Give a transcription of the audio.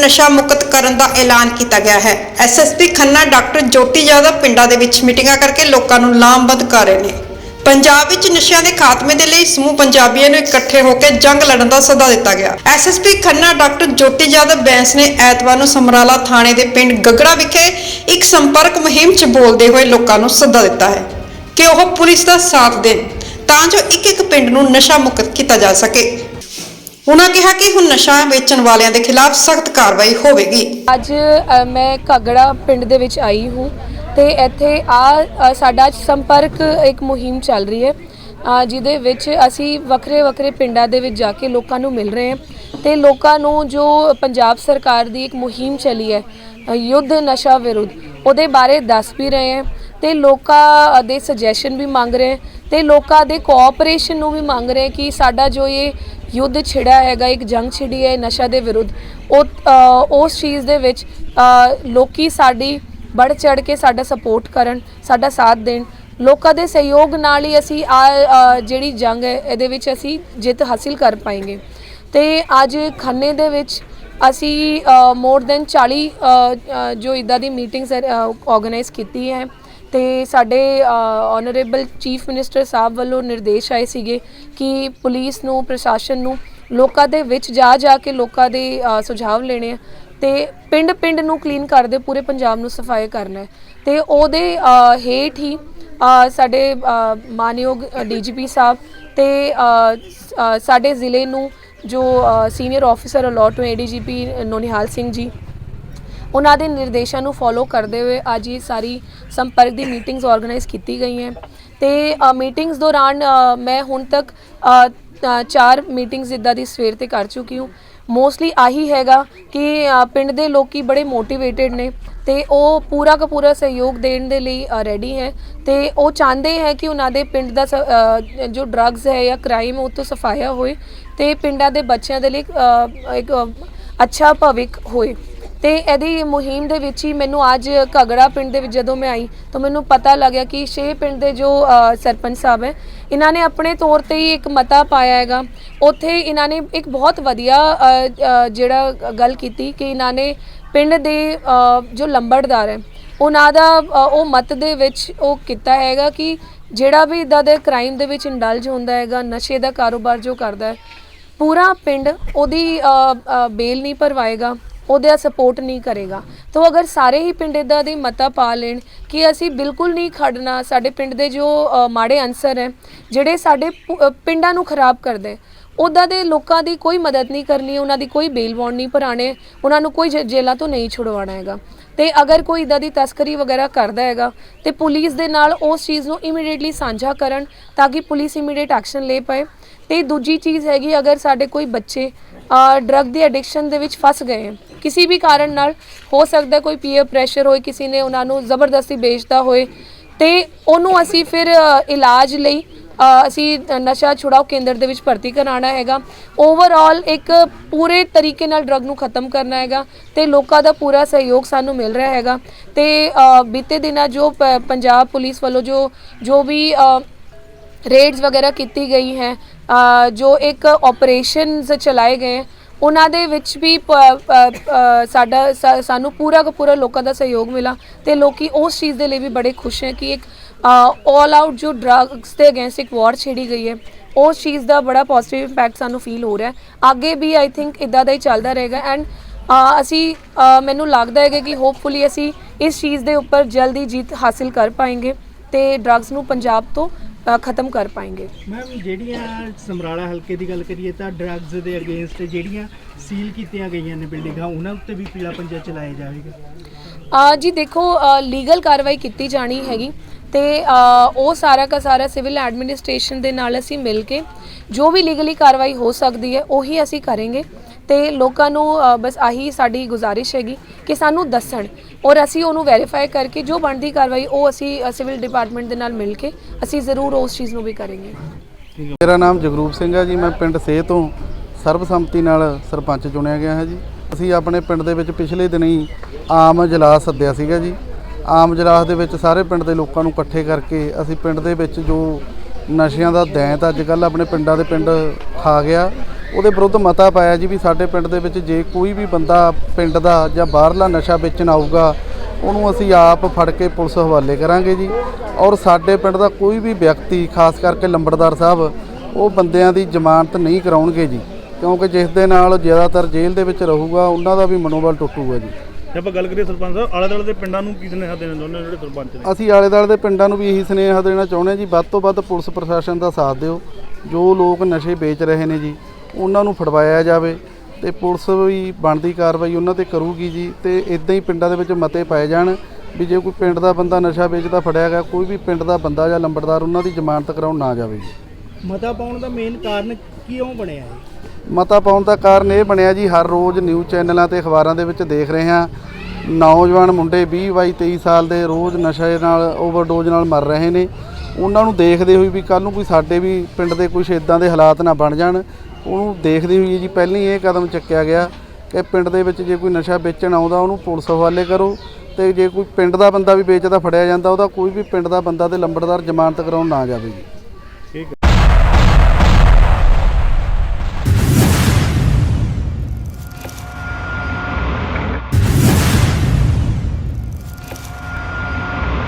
ਪਿੰਡ ਨਸ਼ਾ ਮੁਕਤ ਕਰਨ ਦਾ ਐਲਾਨ ਕੀਤਾ ਗਿਆ ਹੈ। ਐਸਐਸਪੀ ਖੰਨਾ ਡਾਕਟਰ ਜੋਤੀ ਜਾਦਵ ਪਿੰਡਾਂ ਦੇ ਵਿੱਚ ਮੀਟਿੰਗਾਂ ਕਰਕੇ ਲੋਕਾਂ ਨੂੰ ਲਾਮਬੰਦ ਕਰ ਰਹੇ ਨੇ। ਪੰਜਾਬ ਵਿੱਚ ਨਸ਼ਿਆਂ ਦੇ ਖਾਤਮੇ ਦੇ ਲਈ ਸਮੂਹ ਪੰਜਾਬੀਆਂ ਨੂੰ ਇਕੱਠੇ ਹੋ ਕੇ ਜੰਗ ਲੜਨ ਦਾ ਸੱਦਾ ਦਿੱਤਾ ਗਿਆ। ਐਸਐਸਪੀ ਖੰਨਾ ਡਾਕਟਰ ਜੋਤੀ ਜਾਦਵ ਬੈਂਸ ਨੇ ਐਤਵਾਰ ਨੂੰ ਸਮਰਾਲਾ ਥਾਣੇ ਦੇ ਪਿੰਡ ਗਗੜਾ ਵਿਖੇ ਇੱਕ ਸੰਪਰਕ ਮੁਹਿੰਮ 'ਚ ਬੋਲਦੇ ਹੋਏ ਲੋਕਾਂ ਨੂੰ ਸੱਦਾ ਦਿੱਤਾ ਹੈ ਕਿ ਉਹ ਪੁਲਿਸ ਦਾ ਸਾਥ ਦੇਣ, ਤਾਂ ਜੋ ਇੱਕ ਇੱਕ ਪਿੰਡ ਨੂੰ ਨਸ਼ਾ ਮੁਕਤ ਕੀਤਾ ਜਾ ਸਕੇ। ਉਹਨਾਂ ਕਿਹਾ ਕਿ ਹੁਣ ਨਸ਼ਾ ਵੇਚਣ ਵਾਲਿਆਂ ਦੇ ਖਿਲਾਫ ਸਖਤ ਕਾਰਵਾਈ ਹੋਵੇਗੀ। ਅੱਜ ਅ, ਮੈਂ ਕਾਗੜਾ ਪਿੰਡ ਦੇ ਵਿੱਚ ਆਈ ਹੂੰ ਤੇ ਇੱਥੇ ਆ ਸਾਡਾ ਅੱਜ ਸੰਪਰਕ ਇੱਕ ਮੁਹਿੰਮ ਚੱਲ ਰਹੀ ਹੈ। ਅ, ਜਿਹਦੇ ਵਿੱਚ ਅਸੀਂ ਵੱਖਰੇ ਵੱਖਰੇ ਪਿੰਡਾਂ ਦੇ ਵਿੱਚ ਜਾ ਕੇ ਲੋਕਾਂ ਨੂੰ ਮਿਲ ਰਹੇ ਹਾਂ ਤੇ ਲੋਕਾਂ ਨੂੰ ਜੋ ਪੰਜਾਬ ਸਰਕਾਰ ਦੀ ਇੱਕ ਮੁਹਿੰਮ ਚੱਲੀ ਹੈ ਅ, ਯੁੱਧ ਨਸ਼ਾ ਵਿਰੁੱਧ ਉਹਦੇ ਬਾਰੇ ਦੱਸ ਵੀ ਰਹੇ ਹਾਂ ਤੇ ਲੋਕਾਂ ਦੇ ਸੁਜੈਸ਼ਨ ਵੀ ਮੰਗ ਰਹੇ ਹਾਂ ਤੇ ਲੋਕਾਂ ਦੇ ਕੋਆਪਰੇਸ਼ਨ ਨੂੰ ਵੀ ਮੰਗ ਰਹੇ ਹਾਂ ਕਿ ਸਾਡਾ ਜੋ ਇਹ ਯੁੱਧ ਛਿੜਿਆ ਹੈਗਾ ਇੱਕ ਜੰਗ ਛਿੜੀ ਹੈ ਨਸ਼ਾ ਦੇ ਵਿਰੁੱਧ। ਉਹ ਉਸ ਚੀਜ਼ ਦੇ ਵਿੱਚ ਅ, ਲੋਕੀ ਸਾਡੀ ਬੜ ਚੜ ਕੇ ਸਾਡਾ ਸਪੋਰਟ ਕਰਨ ਸਾਡਾ ਸਾਥ ਦੇਣ। ਲੋਕਾਂ ਦੇ ਸਹਿਯੋਗ ਨਾਲ ਹੀ ਅਸੀਂ ਆ ਜਿਹੜੀ ਜੰਗ ਹੈ ਇਹਦੇ ਵਿੱਚ ਅਸੀਂ ਜਿੱਤ ਹਾਸਿਲ ਕਰ ਪਾਏਗੇ। ਤੇ ਅੱਜ ਖੰਨੇ ਦੇ ਵਿੱਚ ਅਸੀਂ ਮੋਰ ਦੈਨ 40 ਜੋ ਇਦਾਂ ਦੀ ਮੀਟਿੰਗਸ ਆਰਗੇਨਾਈਜ਼ ਕੀਤੀ ਹੈ। ਤੇ ਸਾਡੇ ਆਨਰੇਬਲ ਚੀਫ ਮਿਨਿਸਟਰ ਸਾਹਿਬ ਵੱਲੋਂ ਨਿਰਦੇਸ਼ ਆਏ ਸੀਗੇ ਕਿ ਪੁਲਿਸ ਨੂੰ ਪ੍ਰਸ਼ਾਸਨ ਨੂੰ ਲੋਕਾਂ ਦੇ ਵਿੱਚ ਜਾ ਜਾ ਕੇ ਲੋਕਾਂ ਦੇ ਸੁਝਾਅ ਲੈਣੇ ਆ ਤੇ ਪਿੰਡ ਪਿੰਡ ਨੂੰ ਕਲੀਨ ਕਰਦੇ ਪੂਰੇ ਪੰਜਾਬ ਨੂੰ ਸਫ਼ਾਈ ਕਰਨਾ ਹੈ। ਤੇ ਉਹਦੇ ਹੇਠ ਹੀ ਸਾਡੇ ਮਾਨਯੋਗ ਡੀਜੀਪੀ ਸਾਹਿਬ ਤੇ ਅ, ਸ- ਸਾਡੇ ਜ਼ਿਲ੍ਹੇ ਨੂੰ ਜੋ ਸੀਨੀਅਰ ਆਫੀਸਰ ਅਲੋਟ ਹੋਏ ਏਡੀਜੀਪੀ ਨੋਨਿਹਾਲ ਸਿੰਘ ਜੀ ਉਹਨਾਂ ਦੇ ਨਿਰਦੇਸ਼ਾਂ ਨੂੰ ਫੋਲੋ ਕਰਦੇ ਹੋਏ ਅੱਜ ਇਹ ਸਾਰੀ ਸੰਪਰਕ ਦੀ ਮੀਟਿੰਗਸ ਆਰਗੇਨਾਈਜ਼ ਕੀਤੀ ਗਈਆਂ ਤੇ ਮੀਟਿੰਗਸ ਦੌਰਾਨ ਮੈਂ ਹੁਣ ਤੱਕ ਚਾਰ ਮੀਟਿੰਗਸ ਇਦਾਂ ਦੀ ਸਵੇਰ ਤੇ ਕਰ ਚੁੱਕੀ ਹੂੰ। ਮੋਸਟਲੀ ਆਹੀ ਹੈਗਾ ਕਿ ਪਿੰਡ ਦੇ ਲੋਕੀ ਬੜੇ ਮੋਟੀਵੇਟਿਡ ਨੇ ਤੇ ਉਹ ਪੂਰਾ ਦਾ ਪੂਰਾ ਸਹਿਯੋਗ ਦੇਣ ਦੇ ਲਈ ਰੈਡੀ ਹੈ। ਤੇ ਉਹ ਚਾਹੁੰਦੇ ਹੈ ਕਿ ਉਹਨਾਂ ਦੇ ਪਿੰਡ ਦਾ ਸ- ਜੋ ਡਰੱਗਸ ਹੈ ਜਾਂ ਕ੍ਰਾਈਮ ਉਹ ਤੋਂ ਸਫਾਇਆ ਹੋਏ ਤੇ ਪਿੰਡਾਂ ਦੇ ਬੱਚਿਆਂ ਦੇ ਲਈ ਇੱਕ ਅੱਛਾ ਭਵਿੱਖ ਹੋਏ। ਤੇ ਇਹਦੀ ਮੁਹਿੰਮ ਦੇ ਵਿੱਚ ਹੀ ਮੈਨੂੰ ਅੱਜ ਘਗੜਾ ਪਿੰਡ ਦੇ ਵਿੱਚ ਜਦੋਂ ਮੈਂ ਆਈ, ਤਾਂ ਮੈਨੂੰ ਪਤਾ ਲੱਗਿਆ ਕਿ ਛੇ ਪਿੰਡ ਦੇ ਜੋ ਸਰਪੰਚ ਸਾਹਿਬ ਹੈ, ਇਹਨਾਂ ਨੇ ਆਪਣੇ ਤੌਰ ਤੇ ਹੀ ਇੱਕ ਮਤਾ ਪਾਇਆ ਹੈਗਾ। ਉੱਥੇ ਇਹਨਾਂ ਨੇ ਇੱਕ ਬਹੁਤ ਵਧੀਆ ਜਿਹੜਾ ਗੱਲ ਕੀਤੀ ਕਿ ਇਹਨਾਂ ਨੇ ਪਿੰਡ ਦੇ ਜੋ ਲੰਬੜਦਾਰ ਹੈ, ਉਹਨਾਂ ਦਾ ਉਹ ਮਤ ਦੇ ਵਿੱਚ ਉਹ ਕੀਤਾ ਹੈਗਾ ਕਿ ਜਿਹੜਾ ਵੀ ਇਦਾਂ ਦੇ ਕ੍ਰਾਈਮ ਦੇ ਵਿੱਚ ਇੰਡਲਜ ਹੁੰਦਾ ਹੈਗਾ, ਨਸ਼ੇ ਦਾ ਕਾਰੋਬਾਰ ਜੋ ਕਰਦਾ ਹੈ, ਪੂਰਾ ਪਿੰਡ ਉਹਦੀ ਬੇਲ ਨਹੀਂ ਭਰਵਾਏਗਾ। ਉਹਦਾ ਸਪੋਰਟ ਨਹੀਂ ਕਰੇਗਾ। ਤਾਂ ਅਗਰ ਸਾਰੇ ਹੀ ਪਿੰਡ ਇਦਾਂ ਦੇ ਮਤਾ ਪਾ ਲੈਣ ਕਿ ਅਸੀਂ ਬਿਲਕੁਲ ਨਹੀਂ ਖੜਨਾ ਸਾਡੇ ਪਿੰਡ ਦੇ ਜੋ ਅ, ਮਾੜੇ ਅਨਸਰ ਹੈ ਜਿਹੜੇ ਸਾਡੇ ਪੁ- ਅ, ਪਿੰਡਾਂ ਨੂੰ ਖਰਾਬ ਕਰਦੇ ਉਹਦਾ ਦੇ ਲੋਕਾਂ ਦੀ ਕੋਈ ਮਦਦ ਨਹੀਂ ਕਰਨੀ ਉਹਨਾਂ ਦੀ ਕੋਈ ਬੇਲ ਬੌਂਡ ਨਹੀਂ ਭਰਾਣੇ ਉਹਨਾਂ ਨੂੰ ਕੋਈ ਜ- ਜੇਲ੍ਹਾਂ ਤੋਂ ਨਹੀਂ ਛੁਡਵਾਉਣਾ ਹੈਗਾ। ਤੇ ਅਗਰ ਕੋਈ ਇਦਾਂ ਦੀ ਤਸਕਰੀ ਵਗੈਰਾ ਕਰਦਾ ਹੈਗਾ ਤੇ ਪੁਲਿਸ ਦੇ ਨਾਲ ਉਸ ਚੀਜ਼ ਨੂੰ ਇਮੀਡੀਏਟਲੀ ਸਾਂਝਾ ਕਰਨ ਤਾਂ ਕਿ ਪੁਲਿਸ ਇਮੀਡੀਏਟ ਐਕਸ਼ਨ ਲੈ ਪਾਏ। ਤੇ ਦੂਜੀ ਚੀਜ਼ ਹੈਗੀ ਅਗਰ ਸਾਡੇ ਕੋਈ ਬੱਚੇ ਡਰੱਗ ਦੀ ਐਡਿਕਸ਼ਨ ਦੇ ਵਿੱਚ ਫਸ ਗਏ ਹੈ ਕਿਸੇ ਵੀ ਕਾਰਨ ਨਾਲ ਹੋ ਸਕਦਾ ਕੋਈ ਪੀਅਰ ਪ੍ਰੈਸ਼ਰ ਹੋਏ ਕਿਸੇ ਨੇ ਉਹਨਾਂ ਨੂੰ ਜ਼ਬਰਦਸਤੀ ਵੇਚਦਾ ਹੋਏ ਤੇ ਉਹਨੂੰ ਅਸੀਂ ਫਿਰ ਇਲਾਜ ਲਈ ਅਸੀਂ ਨਸ਼ਾ ਛੁਡਾਓ ਕੇਂਦਰ ਦੇ ਵਿੱਚ ਭਰਤੀ ਕਰਾਉਣਾ ਹੈਗਾ। ਓਵਰਆਲ ਇੱਕ ਪੂਰੇ ਤਰੀਕੇ ਨਾਲ ਡਰੱਗ ਨੂੰ ਖਤਮ ਕਰਨਾ ਹੈਗਾ ਤੇ ਲੋਕਾਂ ਦਾ ਪੂਰਾ ਸਹਿਯੋਗ ਸਾਨੂੰ ਮਿਲ ਰਿਹਾ ਹੈਗਾ। ਤੇ ਬੀਤੇ ਦਿਨਾਂ ਜੋ ਪ- ਪੰਜਾਬ ਪੁਲਿਸ ਵੱਲੋਂ ਜੋ ਜੋ ਵੀ ਅ, ਰੇਡਸ ਵਗੈਰਾ ਕੀਤੀ ਗਈ ਹੈ ਜੋ ਇੱਕ ਆਪਰੇਸ਼ਨਸ ਚਲਾਏ ਗਏ ਉਹਨਾਂ ਦੇ ਵਿੱਚ ਵੀ ਪ- ਪ- ਅ, ਸਾਡਾ ਸਾ- ਸਾਨੂੰ ਪੂਰਾ ਦਾ ਪੂਰਾ ਲੋਕਾਂ ਦਾ ਸਹਿਯੋਗ ਮਿਲਾ ਤੇ ਲੋਕੀ ਉਸ ਚੀਜ਼ ਦੇ ਲਈ ਵੀ ਬੜੇ ਖੁਸ਼ ਹੈ ਕਿ ਇੱਕ ਆਲ ਆਊਟ ਜੋ ਡਰੱਗਸ ਦੇ ਅਗੇਂਸਟ ਇੱਕ ਵਾਰ ਛੇੜੀ ਗਈ ਹੈ ਉਸ ਚੀਜ਼ ਦਾ ਬੜਾ ਪੋਜ਼ਿਟਿਵ ਇੰਪੈਕਟ ਸਾਨੂੰ ਫੀਲ ਹੋ ਰਿਹਾ ਹੈ। ਅੱਗੇ ਵੀ ਆਈ ਥਿੰਕ ਇਦਾਂ ਦਾ ਹੀ ਚੱਲਦਾ ਰਹੇਗਾ ਐਂਡ ਅਸੀਂ ਅ, ਮੈਨੂੰ ਲੱਗਦਾ ਹੈਗਾ ਕਿ ਹੋਪਫੁਲੀ ਅਸੀਂ ਇਸ ਚੀਜ਼ ਦੇ ਉੱਪਰ ਜਲਦੀ ਜਿੱਤ ਹਾਸਿਲ ਕਰ ਪਾएंगे ਤੇ ਡਰੱਗਸ ਨੂੰ ਪੰਜਾਬ ਤੋਂ ਅ, ਖਤਮ ਕਰ ਪਾएंगे ਮੈਮ ਜਿਹੜੀਆਂ ਸਮਰਾਲਾ ਹਲਕੇ ਦੀ ਗੱਲ ਕਰੀਏ ਤਾਂ ਡਰੱਗਸ ਦੇ ਅਗੇਂਸਟ ਜਿਹੜੀਆਂ ਸੀਲ ਕੀਤੀਆਂ ਗਈਆਂ ਨੇ ਬਿਲਡਿੰਗਾਂ ਉਹਨਾਂ ਉੱਤੇ ਵੀ ਪੀਲਾ ਪੰਜਾ ਚਲਾਇਆ ਜਾਵੇਗਾ। ਆ ਜੀ ਦੇਖੋ ਲੀਗਲ ਕਾਰਵਾਈ ਕੀਤੀ ਜਾਣੀ ਹੈਗੀ ਤੇ ਅ, ਉਹ ਸਾਰਾ ਦਾ ਸਾਰਾ ਸਿਵਲ ਐਡਮਿਨਿਸਟ੍ਰੇਸ਼ਨ ਦੇ ਨਾਲ ਅਸੀਂ ਮਿਲ ਕੇ ਜੋ ਵੀ ਲੀਗਲੀ ਕਾਰਵਾਈ ਹੋ ਸਕਦੀ ਹੈ ਉਹੀ ਅਸੀਂ ਕਰਾਂਗੇ। ਤੇ ਲੋਕਾਂ ਨੂੰ ਅ, ਬਸ ਆਹੀ ਸਾਡੀ ਗੁਜ਼ਾਰਿਸ਼ ਹੈਗੀ ਕਿ ਸਾਨੂੰ ਦੱਸਣ ਔਰ ਅਸੀਂ ਉਹਨੂੰ ਵੈਰੀਫਾਈ ਕਰਕੇ ਜੋ ਬਣਦੀ ਕਾਰਵਾਈ ਉਹ ਅਸੀਂ ਸਿਵਲ ਡਿਪਾਰਟਮੈਂਟ ਦੇ ਨਾਲ ਮਿਲ ਕੇ ਅਸੀਂ ਜ਼ਰੂਰ ਉਸ ਚੀਜ਼ ਨੂੰ ਵੀ ਕਰਾਂਗੇ। ਮੇਰਾ ਨਾਮ ਜਗਰੂਪ ਸਿੰਘ ਹੈ ਜੀ ਮੈਂ ਪਿੰਡ ਸੇ ਤੋਂ ਸਰਬਸੰਮਤੀ ਨਾਲ ਸਰਪੰਚ ਚੁਣਿਆ ਗਿਆ ਹੈ ਜੀ। ਅਸੀਂ ਆਪਣੇ ਪਿੰਡ ਦੇ ਵਿੱਚ ਪਿਛਲੇ ਦਿਨੀ ਆਮ ਇਜਲਾਸ ਸੱਦਿਆ ਸੀਗਾ ਜੀ। ਆਮ ਇਜਲਾਸ ਦੇ ਵਿੱਚ ਸਾਰੇ ਪਿੰਡ ਦੇ ਲੋਕਾਂ ਨੂੰ ਇਕੱਠੇ ਕਰਕੇ ਅਸੀਂ ਪਿੰਡ ਦੇ ਵਿੱਚ ਜੋ ਨਸ਼ਿਆਂ ਦਾ ਦੈਂਤ ਅੱਜ ਕੱਲ ਆਪਣੇ ਪਿੰਡਾਂ ਦੇ ਪਿੰਡ ਖਾ ਗਿਆ। ਉਹਦੇ ਵਿਰੁੱਧ ਮਤਾ ਪਾਇਆ ਜੀ ਵੀ ਸਾਡੇ ਪਿੰਡ ਦੇ ਵਿੱਚ ਜੇ ਕੋਈ ਵੀ ਬੰਦਾ ਪਿੰਡ ਦਾ ਜਾਂ ਬਾਹਰਲਾ ਨਸ਼ਾ ਵੇਚਣ ਆਊਗਾ ਉਹਨੂੰ ਅਸੀਂ ਆਪ ਫੜ ਕੇ ਪੁਲਿਸ ਹਵਾਲੇ ਕਰਾਂਗੇ ਜੀ। ਔਰ ਸਾਡੇ ਪਿੰਡ ਦਾ ਕੋਈ ਵੀ ਵਿਅਕਤੀ ਖਾਸ ਕਰਕੇ ਲੰਬੜਦਾਰ ਸਾਹਿਬ ਉਹ ਬੰਦਿਆਂ ਦੀ ਜ਼ਮਾਨਤ ਨਹੀਂ ਕਰਾਉਣਗੇ ਜੀ। ਕਿਉਂਕਿ ਜਿਸ ਦੇ ਨਾਲ ਜ਼ਿਆਦਾਤਰ ਜੇਲ੍ਹ ਦੇ ਵਿੱਚ ਰਹੂਗਾ ਉਹਨਾਂ ਦਾ ਵੀ ਮਨੋਬਲ ਟੁੱਟੂਗਾ ਜੀ। ਜੇ ਆਪਾਂ ਗੱਲ ਕਰੀਏ ਸਰਪੰਚ ਸਾਹਿਬ ਆਲੇ ਦੁਆਲੇ ਦੇ ਪਿੰਡਾਂ ਨੂੰ ਕੀ ਸੁਨੇਹਾ ਦੇਣਾ ਚਾਹੁੰਦੇ ਜਿਹੜੇ ਸਰਪੰਚ ਨੇ? ਅਸੀਂ ਆਲੇ ਦੁਆਲੇ ਦੇ ਪਿੰਡਾਂ ਨੂੰ ਵੀ ਇਹੀ ਸੁਨੇਹਾ ਦੇਣਾ ਚਾਹੁੰਦੇ ਹਾਂ ਜੀ ਵੱਧ ਤੋਂ ਵੱਧ ਪੁਲਿਸ ਪ੍ਰਸ਼ਾਸਨ ਦਾ ਸਾਥ ਦਿਓ। ਜੋ ਲੋਕ ਨਸ਼ੇ ਵੇਚ ਰਹੇ ਨੇ ਜੀ ਉਹਨਾਂ ਨੂੰ ਫੜਵਾਇਆ ਜਾਵੇ ਤੇ ਪੁਲਿਸ ਵੀ ਬਣਦੀ ਕਾਰਵਾਈ ਉਹਨਾਂ ਤੇ ਕਰੂਗੀ ਜੀ ਤੇ ਇਦਾਂ ਹੀ ਪਿੰਡਾਂ ਦੇ ਵਿੱਚ ਮਤੇ ਪਾਏ ਜਾਣ ਵੀ ਜੇ ਕੋਈ ਪਿੰਡ ਦਾ ਬੰਦਾ ਨਸ਼ਾ ਵੇਚਦਾ ਫੜਿਆ ਗਿਆ ਕੋਈ ਵੀ ਪਿੰਡ ਦਾ ਬੰਦਾ ਜਾਂ ਲੰਬੜਦਾਰ ਉਹਨਾਂ ਦੀ ਜ਼ਮਾਨਤ ਕਰਾਉਣ ਨਾ ਜਾਵੇ ਜੀ। ਮਤਾ ਪਾਉਣ ਦਾ ਮੇਨ ਕਾਰਨ ਕਿਉਂ ਬਣਿਆ ਹੈ ਮਤਾ ਪਾਉਣ ਦਾ ਕਾਰਨ ਇਹ ਬਣਿਆ ਜੀ ਹਰ ਰੋਜ਼ ਨਿਊਜ਼ ਚੈਨਲਾਂ ਤੇ ਅਖਬਾਰਾਂ ਦੇ ਵਿੱਚ ਦੇਖ ਰਹੇ ਹਾਂ ਨੌਜਵਾਨ ਮੁੰਡੇ 20 22 23 ਸਾਲ ਦੇ ਰੋਜ਼ ਨਸ਼ੇ ਨਾਲ ਓਵਰਡੋਜ਼ ਨਾਲ ਮਰ ਰਹੇ ਨੇ। ਉਹਨਾਂ ਨੂੰ ਦੇਖਦੇ ਹੋਏ ਵੀ ਕੱਲ ਨੂੰ ਕੋਈ ਸਾਡੇ ਵੀ ਪਿੰਡ ਦੇ ਕੁਝ ਇਦਾਂ ਦੇ ਹਾਲਾਤ ਨਾ ਬਣ ਜਾਣ, ਉਹਨੂੰ ਦੇਖਦੇ ਹੋਏ ਜੀ ਪਹਿਲਾਂ ਹੀ ਇਹ ਕਦਮ ਚੱਕਿਆ ਗਿਆ ਕਿ ਪਿੰਡ ਦੇ ਵਿੱਚ ਜੇ ਕੋਈ ਨਸ਼ਾ ਵੇਚਣ ਆਉਂਦਾ, ਉਹਨੂੰ ਪੁਲਿਸ ਹਵਾਲੇ ਕਰੋ ਤੇ ਜੇ ਕੋਈ ਪਿੰਡ ਦਾ ਬੰਦਾ ਵੀ ਵੇਚਦਾ, ਫੜਿਆ ਜਾਂਦਾ, ਉਹਦਾ ਕੋਈ ਵੀ ਪਿੰਡ ਦਾ ਬੰਦਾ ਤੇ ਲੰਬੜਦਾਰ ਜ਼ਮਾਨਤ ਕਰਾਉਣ ਨਾ ਜਾਵੇ ਜੀ।